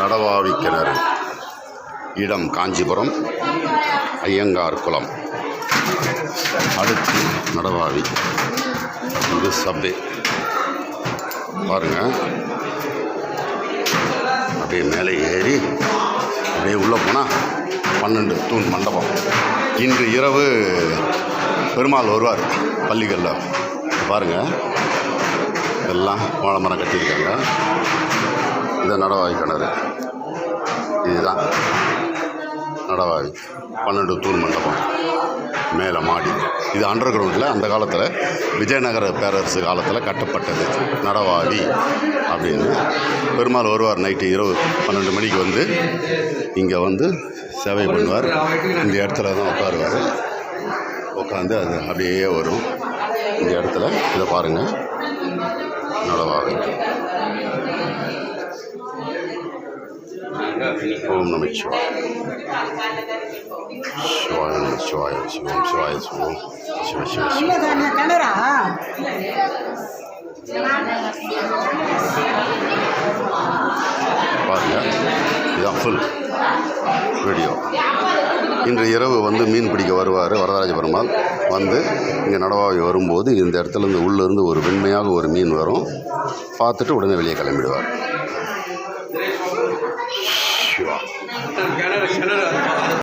நடவாவி கிணறு இடம் காஞ்சிபுரம் ஐயங்கார் குளம். அடுத்து நடவாவி. இது சப்பே பாருங்க. அப்படியே மேலே ஏறி அப்படியே உள்ளே போனால் பன்னெண்டு தூண் மண்டபம். இன்று இரவு பெருமாள் வருவார் பள்ளிகளில். பாருங்கள் எல்லாம் வாழை மரம் கட்டியிருக்காங்க. நடவாவி கிணறு இதுதான். நடவாவி பன்னெண்டு தூண் மண்டபம். மேலே மாடி. இது அண்டர் கிரவுண்டில் அந்த காலத்தில் விஜயநகர பேரரசு காலத்தில் கட்டப்பட்டது. நடவாவி அப்படின்னு. பெருமாள் வருவார் நைட்டு இரவு பன்னெண்டு மணிக்கு வந்து இங்கே வந்து சேவை பண்ணுவார். இந்த இடத்துல தான் உட்காருவார். உட்காந்து அது அப்படியே வரும். இந்த இடத்துல இதை பாருங்கள் நடவாவி ஓம் நம சிவாய சிவாய நம சிவாய சிவம் சிவாய சிவம் சிவ சிவ பாருங்க இதான் ஃபுல் வீடியோ இன்று இரவு வந்து மீன் பிடிக்க வருவார் வரதராஜ பெருமாள் வந்து இங்கே நடவாவி வரும்போது இந்த இடத்துல இருந்து உள்ளேருந்து ஒரு வெண்மையாக ஒரு மீன் வரும் பார்த்துட்டு உடனே வெளியே கிளம்பிடுவார் 去吧。你看那个，你看个。